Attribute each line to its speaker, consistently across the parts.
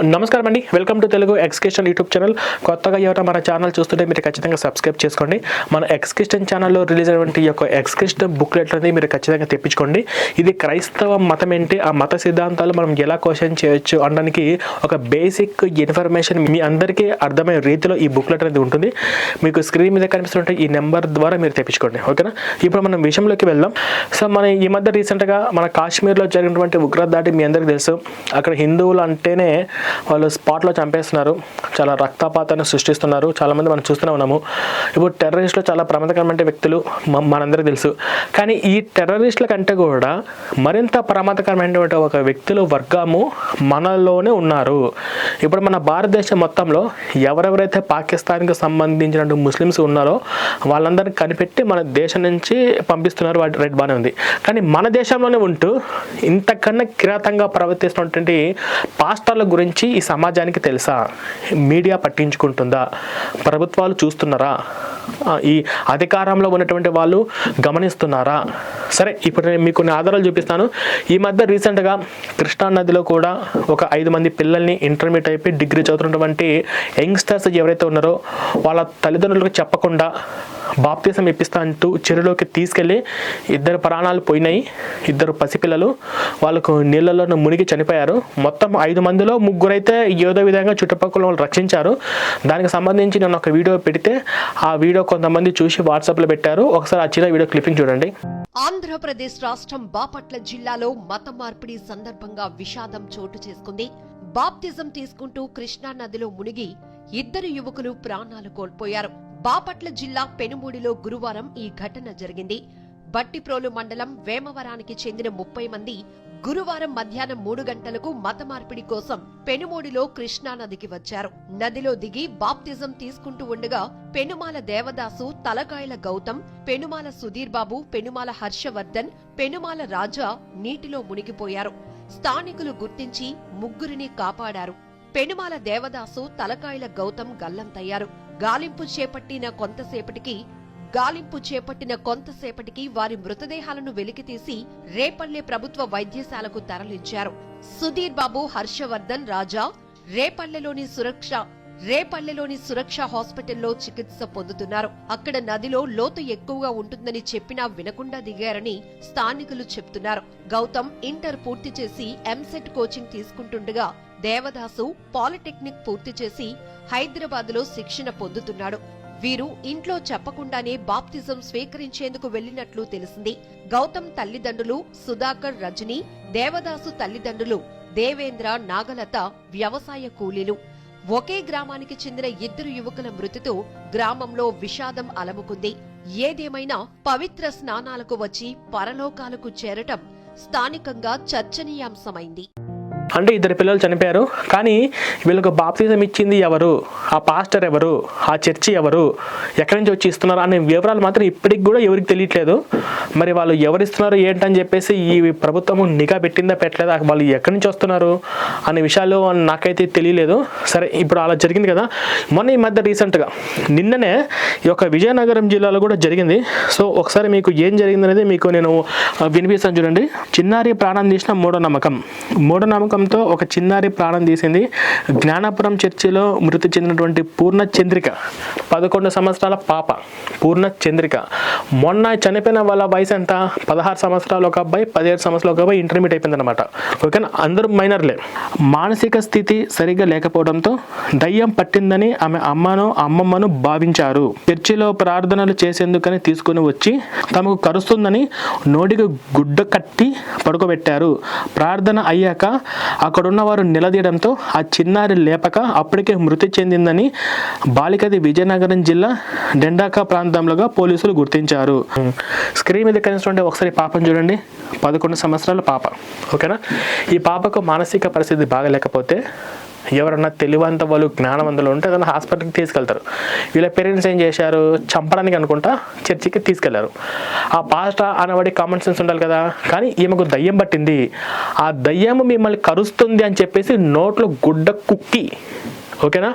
Speaker 1: నమస్కారం అండి welcome to Telugu ఎక్స్కేషన్ యూట్యూబ్ ఛానల్ కొత్తగా ఎవరైనా మన ఛానల్ చూస్తుంటే మీరు ఖచ్చితంగా సబ్స్క్రైబ్ చేసుకోండి. మన ఎక్స్కేషన్ ఛానల్లో రిలీజ్ అయినటువంటి ఈ యొక్క ఎక్స్కేషన్ బుక్లెట్ అనేది మీరు ఖచ్చితంగా తెప్పించుకోండి. ఇది క్రైస్తవ మతం ఏంటి? ఆ మత సిద్ధాంతాలు మనం ఎలా క్వశ్చన్ చేయొచ్చు అనడానికి ఒక బేసిక్ ఇన్ఫర్మేషన్ మీ అందరికీ అర్థమయ్యే రీతిలో ఈ బుక్లెట్ అనేది ఉంటుంది. మీకు స్క్రీన్ మీద కనిపిస్తున్న ఈ నెంబర్ ద్వారా మీరు తెప్పించుకోండి. ఓకేనా? ఇప్పుడు మనం విషయంలోకి వెళ్దాం. సో మన ఈ మధ్య రీసెంట్గా మన కాశ్మీర్లో జరిగినటువంటి ఉగ్రత దాటి మీ అందరికీ తెలుసు. అక్కడ హిందువులు అంటేనే వాళ్ళు స్పాట్లో చంపేస్తున్నారు. చాలా రక్తపాతాన్ని సృష్టిస్తున్నారు. చాలామంది మనం చూస్తూనే ఉన్నాము. ఇప్పుడు టెర్రరిస్టులు చాలా ప్రమాదకరమైన వ్యక్తులు మనందరికీ తెలుసు. కానీ ఈ టెర్రరిస్టుల కంటే కూడా మరింత ప్రమాదకరమైనటువంటి ఒక వ్యక్తులు వర్గము మనలోనే ఉన్నారు. ఇప్పుడు మన భారతదేశం మొత్తంలో ఎవరెవరైతే పాకిస్తాన్కి సంబంధించిన ముస్లిమ్స్ ఉన్నారో వాళ్ళందరినీ కనిపెట్టి మన దేశం నుంచి పంపిస్తున్నారు. వాటి రేట్ బాగానే ఉంది. కానీ మన దేశంలోనే ఉంటూ ఇంతకన్నా కిరాతంగా ప్రవర్తిస్తున్నటువంటి పాస్టర్ల గురించి ఈ సమాజానికి తెలుసా? మీడియా పట్టించుకుంటుందా? ప్రభుత్వాలు చూస్తున్నారా? ఈ అధికారంలో ఉన్నటువంటి వాళ్ళు గమనిస్తున్నారా? సరే ఇప్పుడు నేను మీకు కొన్ని ఆధారాలు చూపిస్తాను. ఈ మధ్య రీసెంట్గా కృష్ణా నదిలో కూడా ఒక ఐదు మంది పిల్లల్ని ఇంటర్మీడియట్ అయిపోయి డిగ్రీ చదువుతున్నటువంటి యంగ్స్టర్స్ ఎవరైతే ఉన్నారో వాళ్ళ తల్లిదండ్రులకు చెప్పకుండా బాప్తీసం ఇప్పిస్తా అంటూ చెరువులోకి తీసుకెళ్ళి ఇద్దరు ప్రాణాలు పోయినాయి. ఇద్దరు పసిపిల్లలు. వాళ్ళకు నీళ్ళలో మునిగి చనిపోయారు. మొత్తం ఐదు మందిలో ముగ్గురైతే ఏదో విధంగా చుట్టుపక్కల వాళ్ళు రక్షించారు. దానికి సంబంధించి నేను ఒక వీడియో పెడితే ఆ వీడియో కొంతమంది చూసి వాట్సాప్లో పెట్టారు. ఒకసారి ఆ చిన్న వీడియో క్లిప్పింగ్ చూడండి.
Speaker 2: ఆంధ్రప్రదేశ్ రాష్ట్రం బాపట్ల జిల్లాలో మత మార్పిడి సందర్భంగా విషాదం చోటు చేసుకుంది. బాప్తిజం తీసుకుంటూ కృష్ణా నదిలో మునిగి ఇద్దరు యువకులు ప్రాణాలు కోల్పోయారు. బాపట్ల జిల్లా పెనుమూడిలో గురువారం ఈ ఘటన జరిగింది. బట్టిప్రోలు మండలం వేమవరానికి చెందిన ముప్పై మంది గురువారం మధ్యాహ్నం మూడు గంటలకు మత మార్పిడి కోసం పెనుమూడిలో కృష్ణానదికి వచ్చారు. నదిలో దిగి బాప్తిజం తీసుకుంటూ ఉండగా పెనుమాల దేవదాసు తలకాయల గౌతమ్ పెనుమాల సుధీర్ బాబు పెనుమాల హర్షవర్ధన్ పెనుమాల రాజా నీటిలో మునిగిపోయారు. స్థానికులు గుర్తించి ముగ్గురిని కాపాడారు. పెనుమాల దేవదాసు తలకాయల గౌతమ్ గల్లంతయ్యారు. గాలింపు చేపట్టిన కొంతసేపటికి గాలింపు చేపట్టిన కొంతసేపటికి వారి మృతదేహాలను వెలికితీసి రేపల్లె ప్రభుత్వ వైద్యశాలకు తరలించారు. సుధీర్ బాబు హర్షవర్ధన్ రాజా రేపల్లెలోని సురక్ష రేపల్లెలోని సురక్ష హాస్పిటల్లో చికిత్స పొందుతున్నారు. అక్కడ నదిలో లోతు ఎక్కువగా ఉంటుందని చెప్పినా వినకుండా దిగారని స్థానికులు చెప్తున్నారు. గౌతమ్ ఇంటర్ పూర్తి చేసి ఎంసెట్ కోచింగ్ తీసుకుంటుండగా దేవదాసు పాలిటెక్నిక్ పూర్తి చేసి హైదరాబాద్లో శిక్షణ పొందుతున్నాడు. వీరు ఇంట్లో చెప్పకుండానే బాప్తిజం స్వీకరించేందుకు వెళ్ళినట్లు తెలిసింది. గౌతమ్ తల్లిదండ్రులు సుధాకర్ రజని దేవదాసు తల్లిదండ్రులు దేవేంద్ర నాగలత వ్యవసాయ కూలీలు. ఒకే గ్రామానికి చెందిన ఇద్దరు యువకుల మృతితో గ్రామంలో విషాదం అలముకుంది. ఏదేమైనా పవిత్ర స్నానాలకు వచ్చి పరలోకాలకు చేరటం స్థానికంగా చర్చనీయాంశమైంది.
Speaker 1: అంటే ఇద్దరు పిల్లలు చనిపోయారు. కానీ వీళ్ళకు బాప్తిజం ఇచ్చింది ఎవరు? ఆ పాస్టర్ ఎవరు? ఆ చర్చి ఎవరు? ఎక్కడి నుంచి వచ్చి ఇస్తున్నారు? అనే వివరాలు మాత్రం ఇప్పటికి కూడా ఎవరికి తెలియట్లేదు. మరి వాళ్ళు ఎవరిస్తున్నారు ఏంటని చెప్పేసి ఈ ప్రభుత్వం నిఘా పెట్టిందా పెట్టలేదా? వాళ్ళు ఎక్కడి నుంచి వస్తున్నారు? అనే విషయాలు నాకైతే తెలియలేదు. సరే ఇప్పుడు అలా జరిగింది కదా. మొన్న ఈ మధ్య రీసెంట్గా నిన్ననే ఈ యొక్క విజయనగరం జిల్లాలో కూడా జరిగింది. సో ఒకసారి మీకు ఏం జరిగింది అనేది మీకు నేను వినిపిస్తాను చూడండి. చిన్నారి ప్రాణం తీసిన మూఢనమ్మకం మూఢనమ్మకంతో ఒక చిన్నారి ప్రాణం తీసింది. జ్ఞానాపురం చర్చిలో మృతి చెందినటువంటి పూర్ణ చంద్రిక పదకొండు సంవత్సరాల పాప పూర్ణ చంద్రిక మొన్న చనిపోయిన వాళ్ళ వయసు ఎంత? పదహారు సంవత్సరాలు ఒక అబ్బాయి పదిహేడు సంవత్సరాలు ఒక అబ్బాయి ఇంటర్మీడియట్ అయిపోయింది అనమాట ఓకేనా? అందరూ మైనర్లే. మానసిక స్థితి సరిగ్గా లేకపోవడంతో దయ్యం పట్టిందని ఆమె అమ్మను అమ్మమ్మను భావించారు. చర్చిలో ప్రార్థనలు చేసేందుకని తీసుకుని వచ్చి తమకు కరుస్తుందని నోటికి గుడ్డ కట్టి పడుకోబెట్టారు. ప్రార్థన అయ్యాక అక్కడున్న వారు నిలదీయడంతో ఆ చిన్నారి లేపక అప్పటికే మృతి చెందిందని బాలికది విజయనగరం జిల్లా డెండాక ప్రాంతంలోగా పోలీసులు గుర్తించారు. స్క్రీన్ మీద కనిస్తుంటే ఒకసారి పాపను చూడండి. పదకొండు సంవత్సరాల పాప. ఓకేనా? ఈ పాపకు మానసిక పరిస్థితి బాగలేకపోతే ఎవరన్నా తెలివంత వాళ్ళు జ్ఞానవంతులు ఉంటే ఏదైనా హాస్పిటల్కి తీసుకెళ్తారు. వీళ్ళ పేరెంట్స్ ఏం చేశారు? చంపడానికి అనుకుంటా చర్చికి తీసుకెళ్ళారు. ఆ పాస్ట అనబడి కామన్ సెన్స్ ఉండాలి కదా? కానీ ఈమెకు దయ్యం పట్టింది. ఆ దయ్యం మిమ్మల్ని కరుస్తుంది అని చెప్పేసి నోట్లో గుడ్డ కుక్కి ఓకేనా?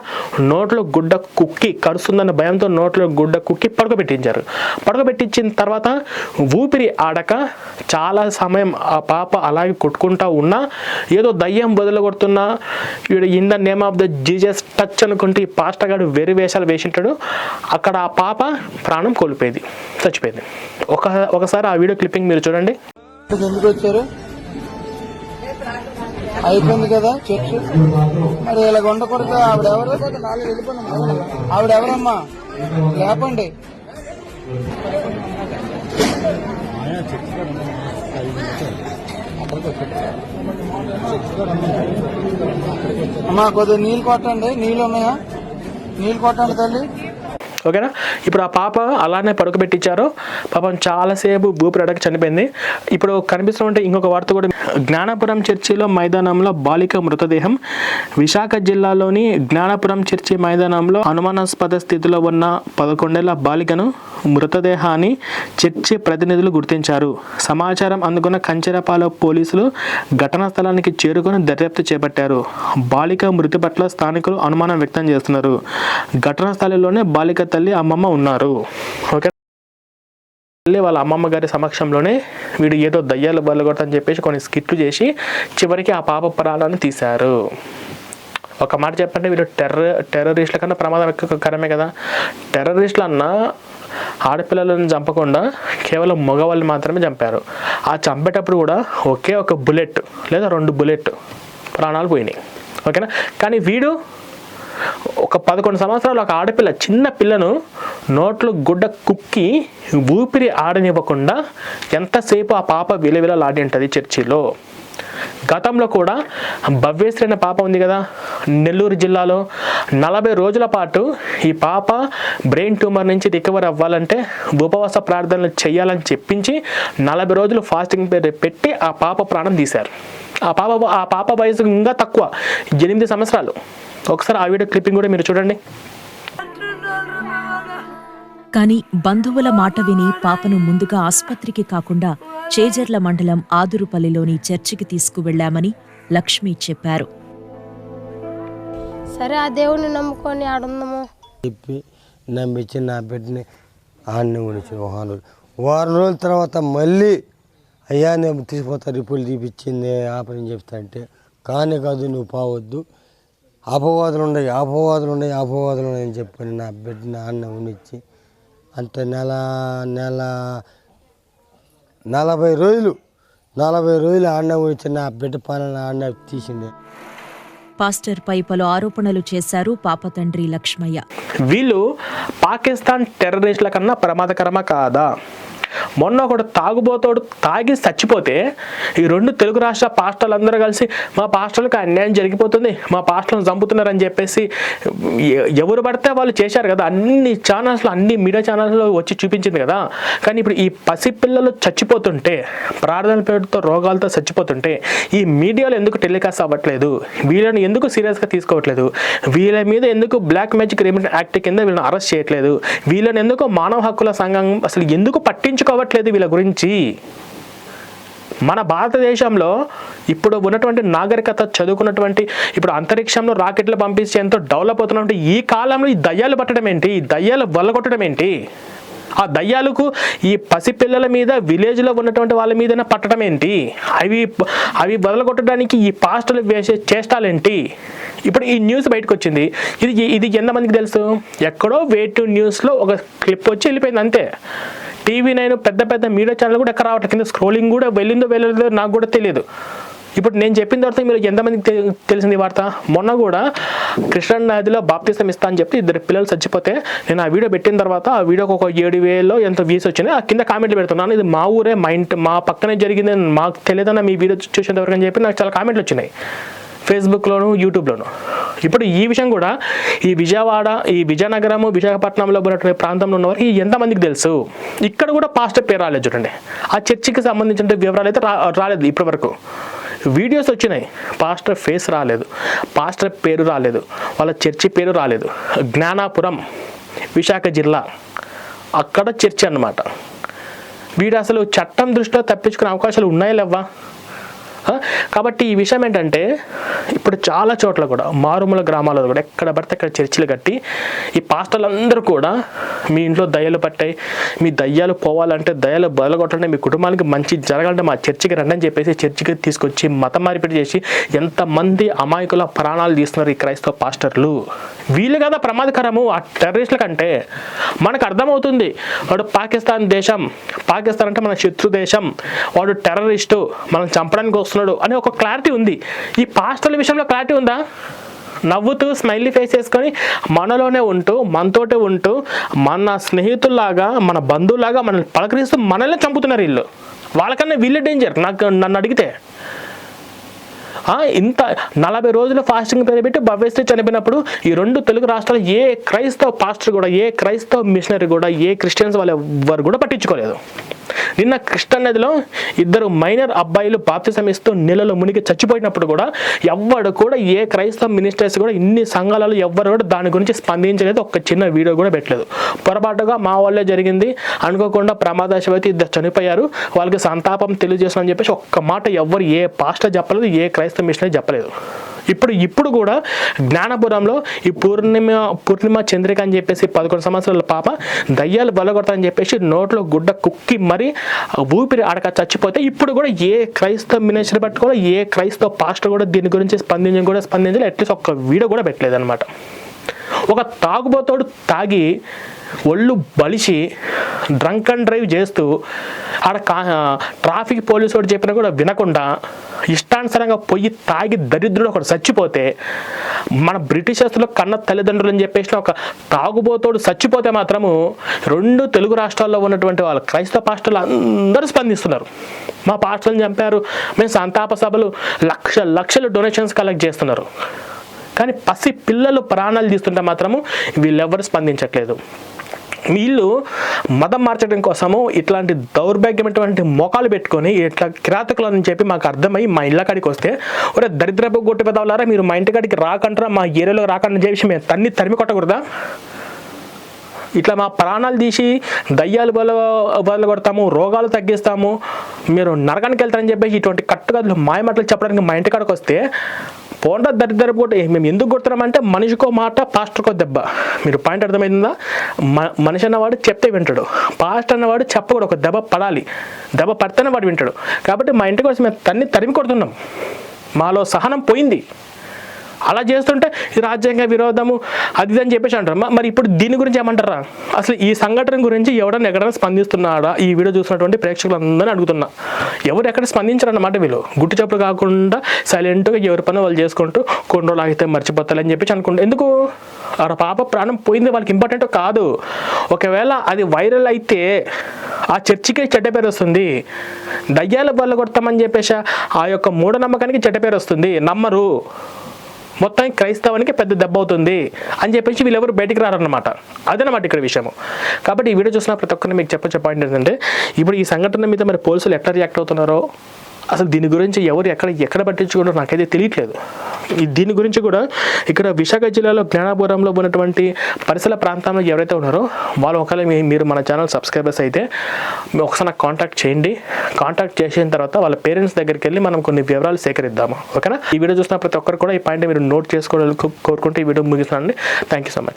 Speaker 1: నోట్లో గుడ్డ కుక్కి కడుస్తుందన్న భయంతో నోట్లో గుడ్డ కుక్కి పడుకోబెట్టించారు. పడుకోబెట్టించిన తర్వాత ఊపిరి ఆడక చాలా సమయం ఆ పాప అలాగే కొట్టుకుంటా ఉన్నా ఏదో దయ్యం బదులు కొడుతున్నా వీడు in the name of the Jesus touch అనుకుంటే ఈ పాస్టర్ గారు వెరి వేషాలు వేసింటాడు. అక్కడ ఆ పాప ప్రాణం కోల్పోయింది చచ్చిపోయింది. ఒక ఒకసారి ఆ వీడియో క్లిప్పింగ్ మీరు చూడండి.
Speaker 3: ఎందుకు వచ్చారు? అయిపోయింది కదా చర్చ్? మరి ఇలా ఉండకూడదు. ఆవిడెవరు? ఆవిడెవరమ్మా? లేపండి. అమ్మా కొద్దిగా నీళ్ళు కొట్టండి. నీళ్ళు ఉన్నాయా? నీళ్ళు కొట్టండి తల్లి.
Speaker 1: ఓకేనా? ఇప్పుడు ఆ పాప అలానే పడుకోబెట్టించారు పాపం చాలాసేపు ఊపిరాడక చనిపోయింది. ఇప్పుడు కనిపిస్తుంటే ఇంకొక వార్త కూడా జ్ఞానపురం చర్చిలో మైదానంలో బాలిక మృతదేహం. విశాఖ జిల్లాలోని జ్ఞానపురం చర్చి మైదానంలో అనుమానాస్పద స్థితిలో ఉన్న పదకొండేళ్ళ బాలికను మృతదేహాన్ని చర్చి ప్రతినిధులు గుర్తించారు. సమాచారం అందుకున్న కంచెరపాల పోలీసులు ఘటనా స్థలానికి చేరుకొని దర్యాప్తు చేపట్టారు. బాలిక మృతి పట్ల స్థానికులు అనుమానం వ్యక్తం చేస్తున్నారు. ఘటనా స్థలంలోనే బాలిక తల్లి అమ్మమ్మ ఉన్నారు. ఓకే? తల్లి వాళ్ళ అమ్మమ్మ గారి సమక్షంలోనే వీడు ఏదో దయ్యాలు బలగొడతని చెప్పేసి కొన్ని స్కిట్లు చేసి చివరికి ఆ పాప ప్రాణాలను తీశారు. ఒక మాట చెప్పండి వీళ్ళు టెర్ర టెర్రరిస్టుల కన్నా ప్రమాదకరమే కదా. టెర్రరిస్టులు అన్న ఆడపిల్లలను చంపకుండా కేవలం మగవాళ్ళు మాత్రమే చంపారు. ఆ చంపేటప్పుడు కూడా ఒకే ఒక బుల్లెట్ లేదా రెండు బుల్లెట్ ప్రాణాలు పోయినాయి. ఓకేనా? కానీ వీడు ఒక పదకొండు సంవత్సరాలు ఒక ఆడపిల్ల చిన్న పిల్లను నోట్లో గుడ్డ కుక్కి ఊపిరి ఆడనివ్వకుండా ఎంతసేపు ఆ పాప విలవిలలాడి ఉంటుంది చర్చిలో? గతంలో కూడా భవ్యశ్రీ అనే పాప ఉంది కదా నెల్లూరు జిల్లాలో నలభై రోజుల పాటు ఈ పాప బ్రెయిన్ ట్యూమర్ నుంచి రికవర్ అవ్వాలంటే ఉపవాస ప్రార్థనలు చేయాలని చెప్పించి నలభై రోజులు ఫాస్టింగ్ పేరు పెట్టి ఆ పాప ప్రాణం తీశారు. ఆ పాప ఆ పాప వయసు ఇంకా తక్కువ ఎనిమిది సంవత్సరాలు. ఒకసారి ఆ వీడియో క్లిప్పింగ్ కూడా మీరు చూడండి.
Speaker 4: కాని బంధువుల మాట విని పాపను ముందుగా ఆస్పత్రికి కాకుండా చేజర్ల మండలం ఆదురుపల్లిలోని చర్చికి తీసుకువెళ్ళామని లక్ష్మి చెప్పారు.
Speaker 5: సరే ఆ దేవుడిని నమ్ముకొని ఆడుందాము
Speaker 6: చెప్పి నమ్మించి నా బిడ్డని ఆడిని గురించి వారం రోజులు వారం రోజుల తర్వాత మళ్ళీ అయ్యా నేను తీసుకుపోతా రిపోర్ట్ తీపిచ్చింది ఆపరేషన్ చెప్తా అంటే కానీ కాదు నువ్వు పోవద్దు. అపవాదులు ఉన్నాయి అపవాదులు ఉన్నాయి అపవాదులు ఉన్నాయి అని చెప్పని నా బిడ్డని ఆడిన ఉనిచ్చి అంటే నెల నెల నలభై రోజులు నలభై రోజులు ఆడిన ఉనిచ్చి నా బిడ్డ పనులను ఆడిన తీసిండే.
Speaker 4: పాస్టర్పై పలు ఆరోపణలు చేశారు పాప తండ్రి లక్ష్మయ్య.
Speaker 1: వీళ్ళు పాకిస్తాన్ టెర్రరిస్టుల కన్నా ప్రమాదకరమా కాదా? మొన్న ఒకడు తాగుబోతోడు తాగి చచ్చిపోతే ఈ రెండు తెలుగు రాష్ట్ర పాస్టర్లు అందరూ కలిసి మా పాస్టర్లకు అన్యాయం జరిగిపోతుంది మా పాస్టర్లను చంపుతున్నారని చెప్పేసి ఎవరు పడితే వాళ్ళు చేశారు కదా. అన్ని ఛానల్స్లో అన్ని మీడియా ఛానల్స్లో వచ్చి చూపించింది కదా. కానీ ఇప్పుడు ఈ పసిపిల్లలు చచ్చిపోతుంటే ప్రార్థన పేరుతో రోగాలతో చచ్చిపోతుంటే ఈ మీడియాలో ఎందుకు టెలికాస్ట్ అవ్వట్లేదు? వీళ్ళని ఎందుకు సీరియస్గా తీసుకోవట్లేదు? వీళ్ళ మీద ఎందుకు బ్లాక్ మ్యాజిక్ రెమిట్ యాక్ట్ కింద వీళ్ళని అరెస్ట్ చేయట్లేదు? వీళ్ళని ఎందుకు మానవ హక్కుల సంఘం అసలు ఎందుకు పట్టించుకోవట్లేదు వీళ్ళ గురించి. మన భారతదేశంలో ఇప్పుడు ఉన్నటువంటి నాగరికత చదువుకున్నటువంటి ఇప్పుడు అంతరిక్షంలో రాకెట్లు పంపించి ఎంతో డెవలప్ అవుతున్నటువంటి ఈ కాలంలో ఈ దయ్యాలు పట్టడం ఏంటి? ఈ దయ్యాలు వల్లగొట్టడం ఏంటి? ఆ దయ్యాలకు ఈ పసిపిల్లల మీద విలేజ్లో ఉన్నటువంటి వాళ్ళ మీద పట్టడం ఏంటి? అవి అవి వదలగొట్టడానికి ఈ పాస్టర్లు వేసే చేష్టాలేంటి ఇప్పుడు ఈ న్యూస్ బయటకు వచ్చింది. ఇది ఇది ఎంతమందికి తెలుసు? ఎక్కడో వేటు న్యూస్లో ఒక క్లిప్ వచ్చి వెళ్ళిపోయింది అంతే. టీవీ నైన్ పెద్ద పెద్ద మీడియా ఛానల్ కూడా ఎక్కడ రావట్లేదు. కింద స్క్రోలింగ్ కూడా వెళ్ళిందో వెళ్ళలేదో నాకు కూడా తెలియదు ఇప్పుడు నేను చెప్పిన తర్వాత మీరు ఎంతమందికి తెలిసింది వార్త? మొన్న కూడా కృష్ణ నదిలో బాప్తిసం ఇస్తా అని చెప్పి ఇద్దరు పిల్లలు చచ్చిపోతే నేను ఆ వీడియో పెట్టిన తర్వాత ఆ వీడియోకి ఒక ఏడు వేలో ఎంత వ్యూస్ వచ్చినాయి. ఆ కింద కామెంట్లు పెడుతున్నాను ఇది మా ఊరే మా ఇంటి మా పక్కనే జరిగింది మాకు తెలియదన్న మీ వీడియో చూసేంతవరకు అని చెప్పి నాకు చాలా కామెంట్లు వచ్చినాయి. ఫేస్బుక్లోను యూట్యూబ్లోను ఇప్పుడు ఈ విషయం కూడా ఈ విజయవాడ ఈ విజయనగరము విశాఖపట్నంలో ఉన్నటువంటి ప్రాంతంలో ఉన్నవారు ఈ ఎంతమందికి తెలుసు? ఇక్కడ కూడా పాస్టర్ పేరు రాలేదు చూడండి. ఆ చర్చికి సంబంధించిన వివరాలు అయితే రా రాలేదు ఇప్పటివరకు. వీడియోస్ వచ్చినాయి. పాస్టర్ ఫేస్ రాలేదు. పాస్టర్ పేరు రాలేదు. వాళ్ళ చర్చి పేరు రాలేదు. జ్ఞానాపురం విశాఖ జిల్లా. అక్కడ చర్చి అన్నమాట. వీడు అసలు చట్టం దృష్టిలో తప్పించుకునే అవకాశాలు ఉన్నాయా లేవా కాబట్టి ఈ విషయం ఏంటంటే ఇప్పుడు చాలా చోట్ల కూడా మారుమూల గ్రామాలలో కూడా ఎక్కడ పడితే అక్కడ చర్చిలు కట్టి ఈ పాస్టర్లందరూ కూడా మీ ఇంట్లో దయ్యాలు పట్టాయి మీ దయ్యాలు పోవాలంటే దయ్యాలు బలగొట్టండి మీ కుటుంబానికి మంచి జరగాలంటే మా చర్చికి రండి అని చెప్పేసి చర్చికి తీసుకొచ్చి మత మార్పిడి చేసి ఎంతమంది అమాయకుల ప్రాణాలు తీస్తున్నారు ఈ క్రైస్తవ పాస్టర్లు. వీళ్ళు కదా ప్రమాదకరము ఆ టెర్రరిస్టుల కంటే. మనకు అర్థమవుతుంది వాడు పాకిస్తాన్ దేశం పాకిస్తాన్ అంటే మన శత్రు దేశం వాడు టెర్రరిస్టు మనం చంపడానికి వస్తున్నాడు అనే ఒక క్లారిటీ ఉంది. ఈ పాస్టర్లు విషయంలో క్లారిటీ ఉందా? నవ్వుతూ స్మైలీ ఫేస్ వేసుకొని మనలోనే ఉంటూ మనతోటే ఉంటూ మన స్నేహితుల్లాగా మన బంధువులాగా మనల్ని పలకరిస్తూ మనల్ని చంపుతున్నారు వీళ్ళు. వాళ్ళకన్నా వీళ్ళే డేంజర్ నాకు నన్ను అడిగితే ఆ, ఇంత నలభై రోజులు ఫాస్టింగ్ పెట్టి భవ్యశ్రీ చనిపోయినప్పుడు ఈ రెండు తెలుగు రాష్ట్రాలు ఏ క్రైస్తవ పాస్టర్ కూడా ఏ క్రైస్తవ మిషనరీ కూడా ఏ క్రిస్టియన్స్ వాళ్ళ ఎవరు కూడా పట్టించుకోలేదు. నిన్న కృష్ణ నదిలో ఇద్దరు మైనర్ అబ్బాయిలు బాప్తిసం ఇస్తూ నీళ్ళలో మునిగి చచ్చిపోయినప్పుడు కూడా ఎవ్వడు కూడా ఏ క్రైస్తవ మినిస్టర్స్ కూడా ఇన్ని సంఘాలలో ఎవ్వరు కూడా దాని గురించి స్పందించలేదు. ఒక చిన్న వీడియో కూడా పెట్టలేదు. పొరపాటుగా మా వాళ్ళే జరిగింది. అనుకోకుండా ప్రమాదశవతి ఇద్దరు చనిపోయారు. వాళ్ళకి సంతాపం తెలియజేస్తామని చెప్పేసి ఒక్క మాట ఎవ్వరు ఏ పాస్టర్ చెప్పలేదు ఏ క్రైస్తవ మిషనరీ చెప్పలేదు. ఇప్పుడు ఇప్పుడు కూడా జ్ఞానపురంలో ఈ పూర్ణిమ పూర్ణిమ చంద్రిక అని చెప్పేసి పదకొండు సంవత్సరాల పాప దయ్యాలు బలగొడతారని చెప్పేసి నోట్లో గుడ్డ కుక్కి మరి ఊపిరి ఆడక చచ్చిపోతే ఇప్పుడు కూడా ఏ క్రైస్తవ మినిస్టర్ పట్టుకోవాలి ఏ క్రైస్తవ పాస్టర్ కూడా దీని గురించి స్పందించడం కూడా స్పందించలేదు అట్లీస్ట్ ఒక్క వీడియో కూడా పెట్టలేదనమాట ఒక తాగుబోతోడు తాగి ఒళ్ళు బలిసి డ్రంక్ అండ్ డ్రైవ్ చేస్తూ ఆడ కా ట్రాఫిక్ పోలీసు వాడు చెప్పినా కూడా వినకుండా ఇష్టానుసారంగా పొయ్యి తాగి దరిద్రుడు ఒకడు చచ్చిపోతే మన బ్రిటిషర్స్లో కన్న తల్లిదండ్రులు అని చెప్పేసిన ఒక తాగుబోతోడు చచ్చిపోతే మాత్రము రెండు తెలుగు రాష్ట్రాల్లో ఉన్నటువంటి వాళ్ళ క్రైస్తవ పాస్టర్లు అందరూ స్పందిస్తున్నారు. మా పాస్టర్లను చంపారు. మేము సంతాప సభలు లక్ష లక్షలు డొనేషన్స్ కలెక్ట్ చేస్తున్నారు. కానీ పసి పిల్లలు ప్రాణాలు తీస్తుంటే మాత్రము వీళ్ళెవ్వరు స్పందించట్లేదు. వీళ్ళు మతం మార్చడం కోసము ఇట్లాంటి దౌర్భాగ్యమైనటువంటి మోకాలు పెట్టుకొని ఇట్లా కిరాతకులు అని చెప్పి మాకు అర్థమై మా ఇళ్ళ కాడికి వస్తే ఒరే దరిద్రపు గొట్టు పెదవులారా మీరు మా ఇంటి కాడికి రాకంటారా మా ఏరియాలో రాకండి చెప్పి మేము తన్ని తరిమి కొట్టకూడదా? ఇట్లా మా ప్రాణాలు తీసి దయ్యాలు బల బదులు కొడతాము రోగాలు తగ్గిస్తాము మీరు నరకానికి వెళ్తారని చెప్పేసి ఇటువంటి కట్టుకథలు మాయమాటలు చెప్పడానికి మా ఇంటి కాడికి వస్తే పోండా దరిద్ర పూట మేము ఎందుకు కొడుతున్నామంటే మనిషికో మాట పాస్టర్కో దెబ్బ. మీరు పాయింట్ అర్థమైందా? మ మనిషి అన్నవాడు చెప్తే వింటాడు. పాస్ట్ అన్నవాడు చెప్పకూడదు ఒక దెబ్బ పడాలి. దెబ్బ పడితేనే వాడు వింటాడు. కాబట్టి మా ఇంటికి వచ్చి మేము తన్ని తరిమి కొడుతున్నాం. మాలో సహనం పోయింది. అలా చేస్తుంటే ఇది రాజ్యాంగ విరోధము అది ఇది అని చెప్పేసి అంటారు మరి ఇప్పుడు దీని గురించి ఏమంటారా? అసలు ఈ సంఘటన గురించి ఎవడన్నా ఎక్కడైనా స్పందిస్తున్నాడా? ఈ వీడియో చూసినటువంటి ప్రేక్షకులందరినీ అడుగుతున్నా. ఎవరు ఎక్కడ స్పందించారన్నమాట వీళ్ళు? గుట్టు చప్పుడు కాకుండా సైలెంట్గా ఎవరి పని వాళ్ళు చేసుకుంటూ కొన్ని రోజులు ఆగితే మర్చిపోతారని చెప్పేసి అనుకుంటా. ఎందుకు? ఆ పాప ప్రాణం పోయింది వాళ్ళకి ఇంపార్టెంట్ కాదు. ఒకవేళ అది వైరల్ అయితే ఆ చర్చికే చెడ్డ పేరు వస్తుంది. దయ్యాల బల్ల కొడతామని చెప్పేసి ఆ యొక్క మూఢనమ్మకానికి చెడ్డ పేరు వస్తుంది. నమ్మరు. మొత్తం క్రైస్తవానికి పెద్ద దెబ్బ అవుతుంది అని చెప్పేసి వీళ్ళెవరు బయటికి రారన్నమాట. అదనమాట ఇక్కడ విషయము. కాబట్టి ఈ వీడియో చూసిన ప్రతి ఒక్కరిని మీకు చెప్పొచ్చే పాయింట్ ఏంటంటే ఇప్పుడు ఈ సంఘటన మీద మరి పోలీసులు ఎట్లా రియాక్ట్ అవుతున్నారో అసలు దీని గురించి ఎవరు ఎక్కడ ఎక్కడ పట్టించుకుంటారో నాకైతే తెలియట్లేదు. దీని గురించి కూడా ఇక్కడ విశాఖ జిల్లాలో జ్ఞానాపురంలో ఉన్నటువంటి పరిసర ప్రాంతంలో ఎవరైతే ఉన్నారో వాళ్ళు ఒకవేళ మీ- మీరు మన ఛానల్ సబ్స్క్రైబర్స్ అయితే ఒకసారి నాకు కాంటాక్ట్ చేయండి. కాంటాక్ట్ చేసిన తర్వాత వాళ్ళ పేరెంట్స్ దగ్గరికి వెళ్ళి మనం కొన్ని వివరాలు సేకరిద్దాము. ఓకేనా? ఈ వీడియో చూసిన ప్రతి ఒక్కరు కూడా ఈ పాయింట్ మీరు నోట్ చేసుకోవడానికి కోరుకుంటే ఈ వీడియో ముగిస్తున్నాను థ్యాంక్ యూ సో మచ్